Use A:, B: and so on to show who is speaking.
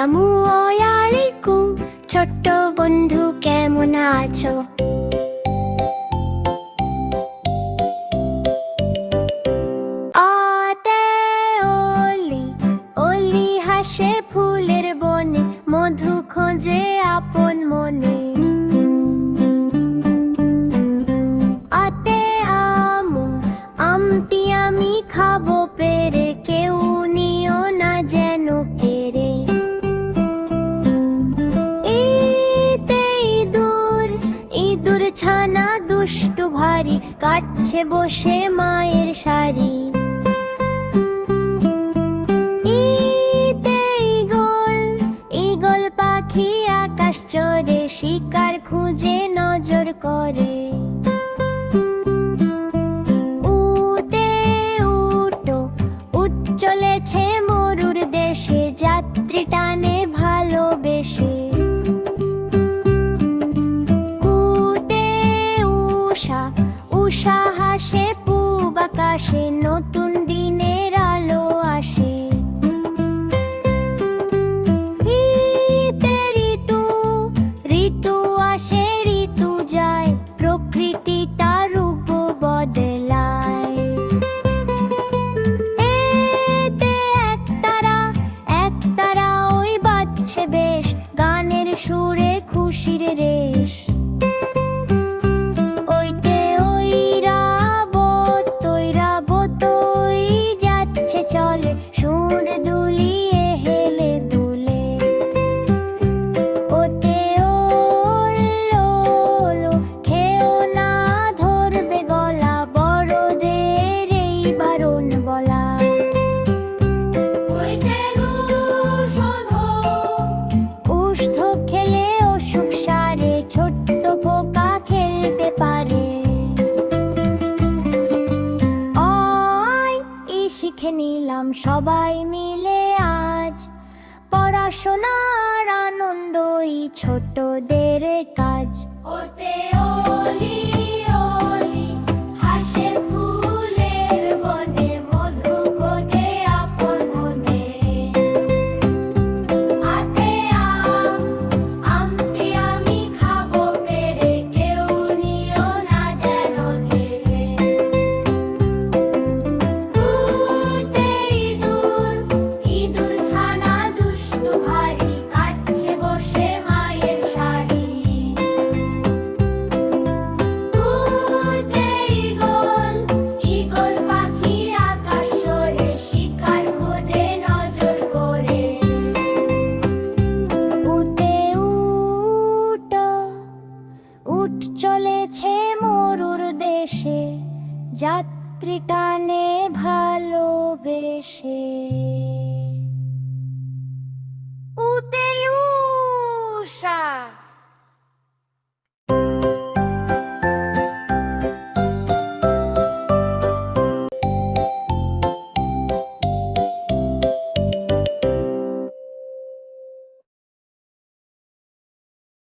A: আসসালামু আলাইকুম ছোট্ট বন্ধু কেমন আছো? ফুলের বনে মধু খোঁজে ছানা দুষ্টু ভারী, কাটছে বসে মায়ের শাড়ি। ইগল পাখি আকাশ চড়ে, শিকার খুঁজে নজর করে। উতে উঠতো উঠ চলেছে আকাশে নতুন শিখে নিলাম সবাই মিলে আজ। পড়াশোনার আনন্দই ছোটদের মরুর দেশে যাত্রী টানে ভালোবেসে।